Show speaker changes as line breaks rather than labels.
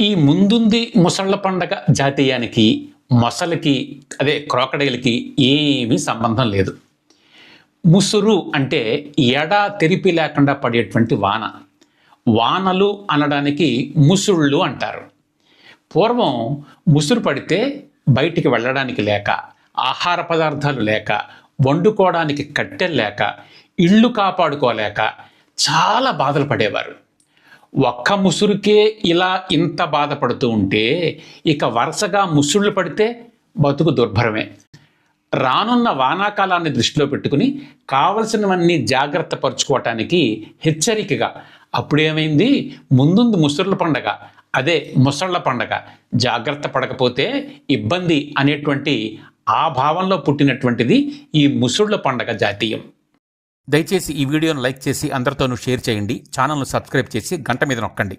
ఈ ముందుంది ముసళ్ళ పండగ జాతీయానికి మొసలికి అదే క్రోకడైల్కి ఏమీ సంబంధం లేదు. ముసురు అంటే ఎడా తెరిపి లేకుండా పడేటువంటి వాన. వానలు అనడానికి ముసుళ్ళు అంటారు. పూర్వం ముసురు పడితే బయటికి వెళ్ళడానికి లేక ఆహార పదార్థాలు లేక వండుకోవడానికి కట్టెలు లేక ఇళ్ళు కాపాడుకోలేక చాలా బాధలు పడేవారు. ఒక్క ముసురుకే ఇలా ఇంత బాధపడుతూ ఉంటే ఇక వరుసగా ముసుళ్ళు పడితే బతుకు దుర్భరమే. రానున్న వానాకాలాన్ని దృష్టిలో పెట్టుకుని కావలసినవన్నీ జాగ్రత్త పరుచుకోవటానికి హెచ్చరికగా అప్పుడేమైంది? ముందుంది ముసుర్ల పండగ. అదే ముసళ్ళ పండగ. జాగ్రత్త పడకపోతే ఇబ్బంది అనేటువంటి ఆ భావంలో పుట్టినటువంటిది ఈ ముసుళ్ళ పండగ జాతీయం.
దయచేసి ఈ వీడియోను లైక్ చేసి అందరితోనూ షేర్ చేయండి. ఛానల్ను సబ్స్క్రైబ్ చేసి గంట మీద నొక్కండి.